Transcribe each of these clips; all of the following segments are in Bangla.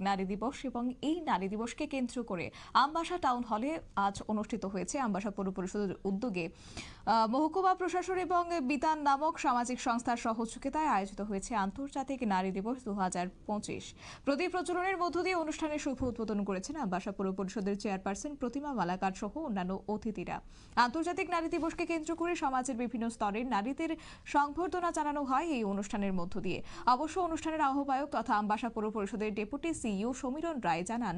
নারী দিবস এবং এই নারী দিবসকে কেন্দ্র করে আমবাসা টাউন হলে আজ অনুষ্ঠিত হয়েছে আমবাসা পৌর পরিষদের উদ্যোগে। মহকুমা প্রশাসন এবং বিতান নামক সামাজিক সংস্থার সহযোগিতায় আয়োজিত হয়েছে আন্তর্জাতিক নারী দিবস দু হাজার পঁচিশ। প্রদীপ প্রচলনের মধ্য দিয়ে অনুষ্ঠানের শুভ উদ্বোধন করেছেন আমবাসা পৌর পরিষদের চেয়ারপারসন প্রতিমা মালাকার সহ অন্যান্য অতিথিরা। আন্তর্জাতিক নারী দিবসকে কেন্দ্র করে সমাজের বিভিন্ন স্তরের নারীদের সংবর্ধনা জানানো হয় এই অনুষ্ঠানের মধ্য দিয়ে। অবশ্য অনুষ্ঠানের আহ্বায়ক তথা আমবাসা পৌর পরিষদের ডেপুটি সিইও সমীরণ রায় জানান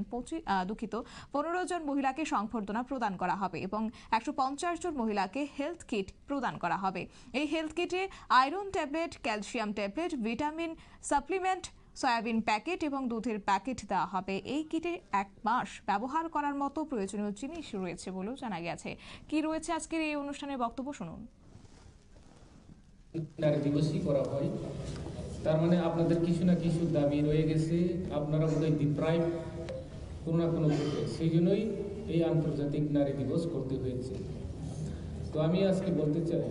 দুঃখিত, পনেরো জন মহিলাকে সংবর্ধনা প্রদান করা হবে এবং একশো পঞ্চাশ জন মহিলাকে হেলথ কিট প্রদান করা হবে। এই health কিটে iron tablet, calcium tablet, vitamin supplement, soybean packet এবং দুধের প্যাকেট দেওয়া হবে। এই কিটে এক মাস ব্যবহার করার মতো প্রয়োজনীয় জিনিস রয়েছে বলেও জানা গেছে। কি রয়েছে আজকের এই অনুষ্ঠানের বক্তব্য শুনুন। দিবসই করা হয়। তার মানে আপনাদের কিছু না কিছু দাবি রয়ে গেছে। আপনারা বোধহয় ডিপ্রাইভ কোনো না কোনো সেই জন্যই এই আন্তর্জাতিক নারী দিবস করতে হয়েছে। তো আমি আজকে বলতে চাই,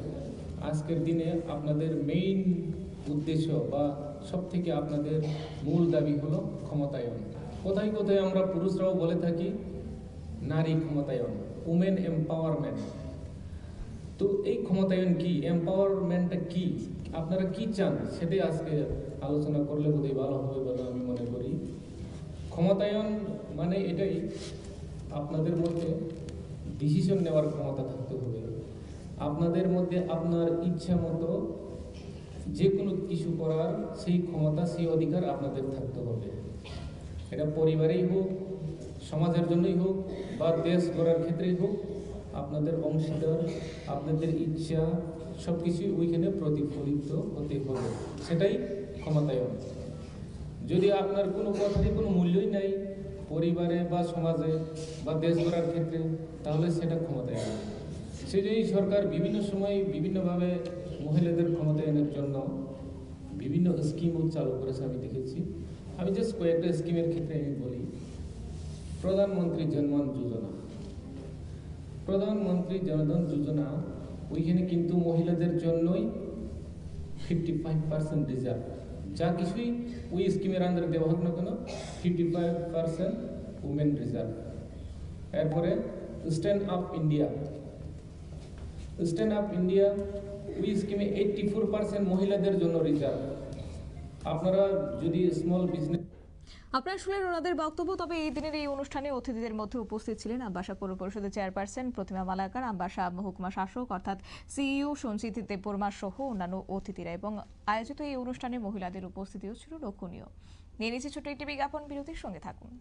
আজকের দিনে আপনাদের মেইন উদ্দেশ্য বা সব থেকে আপনাদের মূল দাবি হলো ক্ষমতায়ন। কোথায় কোথায় আমরা পুরুষরাও বলে থাকি, নারী ক্ষমতায়ন উমেন এম্পাওয়ারমেন্ট তো এই ক্ষমতায়ন কি? এম্পাওয়ারমেন্টটা কি? আপনারা কি চান? সেটাই আজকে আলোচনা করলে বোধহয় ভালো হবে বলে আমি মনে করি। ক্ষমতায়ন মানে এটাই। আপনাদের মধ্যে ডিসিশন নেওয়ার ক্ষমতা থাকতে হবে। আপনাদের মধ্যে আপনার ইচ্ছা মতো যে কোনো কিছু করার সেই ক্ষমতা, সেই অধিকার আপনাদের থাকতে হবে। এটা পরিবারেই হোক, সমাজের জন্যই হোক বা দেশ গড়ার ক্ষেত্রেই হোক আপনাদের অংশীদার, আপনাদের ইচ্ছা সব কিছুই ওইখানে প্রতিফলিত হতে হবে। সেটাই ক্ষমতায়ন যদি আপনার কোনো কথারই কোনো মূল্যই নাই, পরিবারে বা সমাজে বা দেশ গড়ার ক্ষেত্রে, তাহলে সেটা ক্ষমতায়ন সেই জন্যই সরকার বিভিন্ন সময় বিভিন্নভাবে মহিলাদের ক্ষমতায়নের জন্য বিভিন্ন স্কিমও চালু করেছে, আমি দেখেছি। আমি জাস্ট কয়েকটা স্কিমের ক্ষেত্রে আমি বলি। প্রধানমন্ত্রী জনমন যোজনা। প্রধানমন্ত্রী জনধন যোজনা, ওইখানে কিন্তু মহিলাদের জন্যই ফিফটি ফাইভ পার্সেন্ট রিজার্ভ যা কিছুই ওই স্কিমের আন্ডারে দেওয়া হোক না কেন fifty five percent women reserve এরপরে stand up India stand up India ওই স্কিমে এইটটি ফোর পার্সেন্ট মহিলাদের জন্য রিজার্ভ আপনারা যদি স্মল বিজনেস আপনারা শুনলেন ওনাদের বক্তব্য, তবে এই দিনের এই অনুষ্ঠানে অতিথিদের মধ্যে উপস্থিত ছিলেন আমবাসা পৌর পরিষদের চেয়ারপারসন প্রতিমা মালাকার, আমবাসা মহকুমা শাসক, অর্থাৎ সিইও সঞ্চিত দেববর্মা সহ অন্যান্য অতিথিরা এবং আয়োজিত এই অনুষ্ঠানে মহিলাদের উপস্থিতিও ছিল লক্ষণীয়। নিয়ে নিচ্ছে ছোট একটি বিজ্ঞাপন, বিরতির সঙ্গে থাকুন।